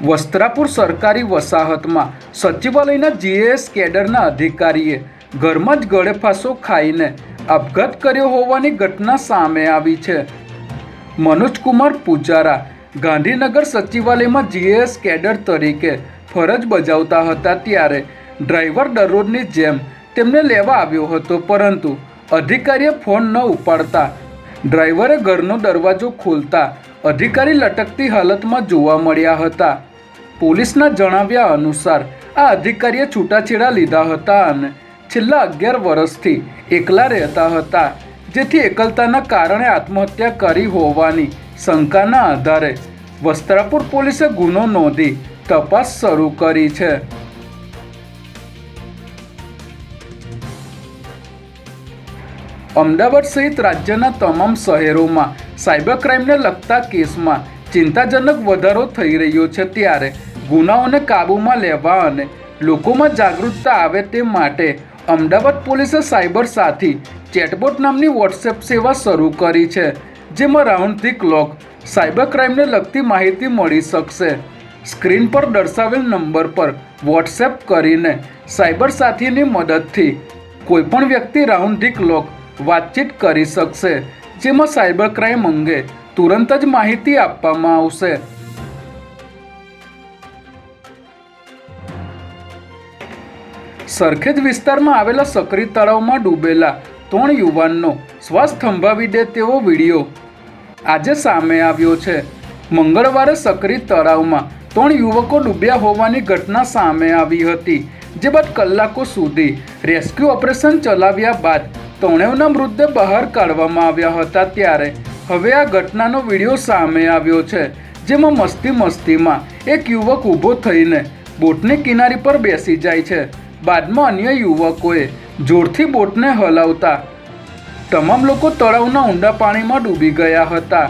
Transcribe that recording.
વસ્ત્રાપુર સરકારી વસાહતમાં સચિવાલયના જીએસ કેડરના અધિકારીએ ઘરમાં જ ગળેફાંસો ખાઈને આપઘાત કર્યો હોવાની ઘટના સામે આવી છે. મનોજકુમાર પૂજારા ગાંધીનગર સચિવાલયમાં જીએસ કેડર તરીકે ફરજ બજાવતા હતા ત્યારે ડ્રાઈવર દરરોજની જેમ તેમને લેવા આવ્યો હતો, પરંતુ અધિકારીએ ફોન ન ઉપાડતા ડ્રાઈવરે ઘરનો દરવાજો ખોલતા અધિકારી લટકતી હાલતમાં જોવા મળ્યા હતા. પોલીસના જણાવ્યા અનુસાર, આ અધિકારીએ છૂટાછેડા લીધા હતા અને છેલ્લા અગિયાર વર્ષથી એકલા રહેતા હતા, જેથી એકલતાના કારણે આત્મહત્યા કરી હોવાની શંકાના આધારે વસ્ત્રાપુર પોલીસે ગુનો નોંધી તપાસ શરૂ કરી છે. અમદાવાદ સહિત રાજ્યના તમામ શહેરોમાં સાયબર ક્રાઇમને લગતા કેસમાં ચિંતાજનક વધારો થઈ રહ્યો છે ત્યારે ગુનાઓને કાબૂમાં લેવા અને લોકોમાં જાગૃતતા આવે તે માટે અમદાવાદ પોલીસે સાયબર સાથી ચેટબોટ નામની વોટ્સએપ સેવા શરૂ કરી છે, જેમાં રાઉન્ડ ધી ક્લોક સાયબર ક્રાઇમને લગતી માહિતી મળી શકશે. સ્ક્રીન પર દર્શાવેલ નંબર પર વોટ્સએપ કરીને સાયબર સાથીની મદદથી કોઈપણ વ્યક્તિ રાઉન્ડ ધી ક્લોક વાતચીત કરી શકશે, જેમાં સાયબર ક્રાઇમ અંગે તુરંત જ માહિતી આપવામાં આવશે. સરખેજ વિસ્તારમાં આવેલા સક્રી તળાવમાં ડૂબેલા ત્રણ યુવાનનો શ્વાસ થંભાવી દે તેવો વીડિયો આજે સામે આવ્યો છે. મંગળવારે સક્રી તળાવમાં ત્રણ યુવકો ડૂબ્યા હોવાની ઘટના સામે આવી હતી, જે બાદ કલાકો સુધી રેસ્ક્યુ ઓપરેશન ચલાવ્યા બાદ ત્રણેવના મૃતદેહ બહાર કાઢવામાં આવ્યા હતા ત્યારે. હવે આ ઘટનાનો વીડિયો સામે આવ્યો છે, જેમાં મસ્તી મસ્તીમાં એક યુવક ઊભો થઈને બોટની કિનારી પર બેસી જાય છે. બાદમાં અન્ય યુવકોએ જોરથી બોટને હલાવતા તમામ લોકો તળાવના ઊંડા પાણીમાં ડૂબી ગયા હતા.